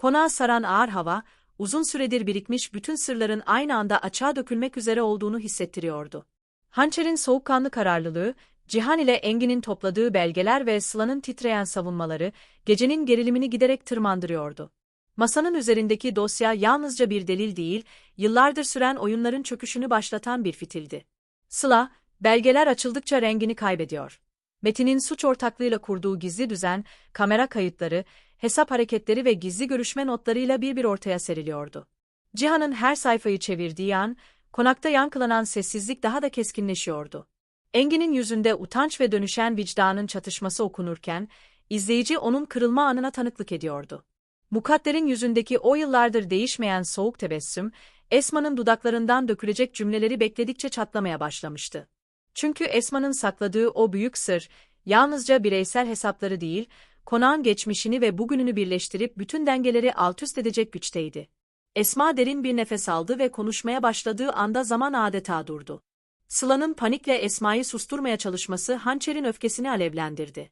Konağı saran ağır hava, uzun süredir birikmiş bütün sırların aynı anda açığa dökülmek üzere olduğunu hissettiriyordu. Hançer'in soğukkanlı kararlılığı, Cihan ile Engin'in topladığı belgeler ve Sıla'nın titreyen savunmaları, gecenin gerilimini giderek tırmandırıyordu. Masanın üzerindeki dosya yalnızca bir delil değil, yıllardır süren oyunların çöküşünü başlatan bir fitildi. Sıla, belgeler açıldıkça rengini kaybediyor. Metin'in suç ortaklığıyla kurduğu gizli düzen, kamera kayıtları, hesap hareketleri ve gizli görüşme notlarıyla bir bir ortaya seriliyordu. Cihan'ın her sayfayı çevirdiği an, konakta yankılanan sessizlik daha da keskinleşiyordu. Engin'in yüzünde utanç ve dönüşen vicdanın çatışması okunurken, izleyici onun kırılma anına tanıklık ediyordu. Mukadder'in yüzündeki o yıllardır değişmeyen soğuk tebessüm, Esma'nın dudaklarından dökülecek cümleleri bekledikçe çatlamaya başlamıştı. Çünkü Esma'nın sakladığı o büyük sır, yalnızca bireysel hesapları değil, konağın geçmişini ve bugününü birleştirip bütün dengeleri altüst edecek güçteydi. Esma derin bir nefes aldı ve konuşmaya başladığı anda zaman adeta durdu. Sıla'nın panikle Esma'yı susturmaya çalışması Hançer'in öfkesini alevlendirdi.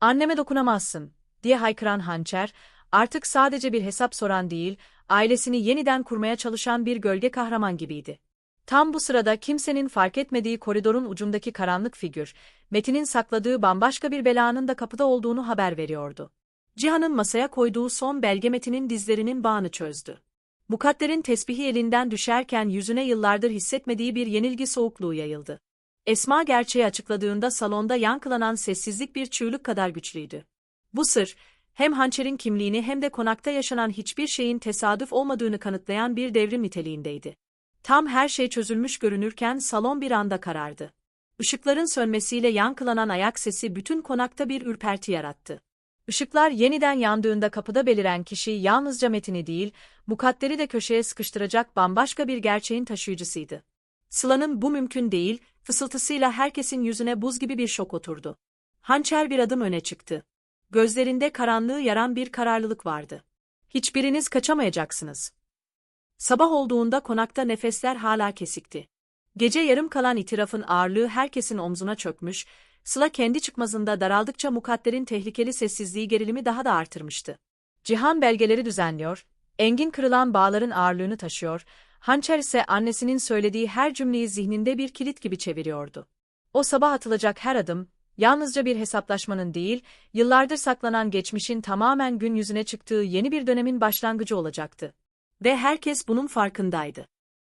Anneme dokunamazsın, diye haykıran Hançer, artık sadece bir hesap soran değil, ailesini yeniden kurmaya çalışan bir gölge kahraman gibiydi. Tam bu sırada kimsenin fark etmediği koridorun ucundaki karanlık figür, Metin'in sakladığı bambaşka bir belanın da kapıda olduğunu haber veriyordu. Cihan'ın masaya koyduğu son belge Metin'in dizlerinin bağını çözdü. Mukadder'in tesbihi elinden düşerken yüzüne yıllardır hissetmediği bir yenilgi soğukluğu yayıldı. Esma gerçeği açıkladığında salonda yankılanan sessizlik bir çığlık kadar güçlüydü. Bu sır, hem hançerin kimliğini hem de konakta yaşanan hiçbir şeyin tesadüf olmadığını kanıtlayan bir devrim niteliğindeydi. Tam her şey çözülmüş görünürken salon bir anda karardı. Işıkların sönmesiyle yankılanan ayak sesi bütün konakta bir ürperti yarattı. Işıklar yeniden yandığında kapıda beliren kişi yalnızca Metin'i değil, mukadderi de köşeye sıkıştıracak bambaşka bir gerçeğin taşıyıcısıydı. Sıla'nın bu mümkün değil, fısıltısıyla herkesin yüzüne buz gibi bir şok oturdu. Hançer bir adım öne çıktı. Gözlerinde karanlığı yaran bir kararlılık vardı. Hiçbiriniz kaçamayacaksınız. Sabah olduğunda konakta nefesler hala kesikti. Gece yarım kalan itirafın ağırlığı herkesin omzuna çökmüş, Sıla kendi çıkmazında daraldıkça mukadderin tehlikeli sessizliği gerilimi daha da artırmıştı. Cihan belgeleri düzenliyor, Engin kırılan bağların ağırlığını taşıyor, Hançer ise annesinin söylediği her cümleyi zihninde bir kilit gibi çeviriyordu. O sabah atılacak her adım, yalnızca bir hesaplaşmanın değil, yıllardır saklanan geçmişin tamamen gün yüzüne çıktığı yeni bir dönemin başlangıcı olacaktı. Ve herkes bunun farkındaydı.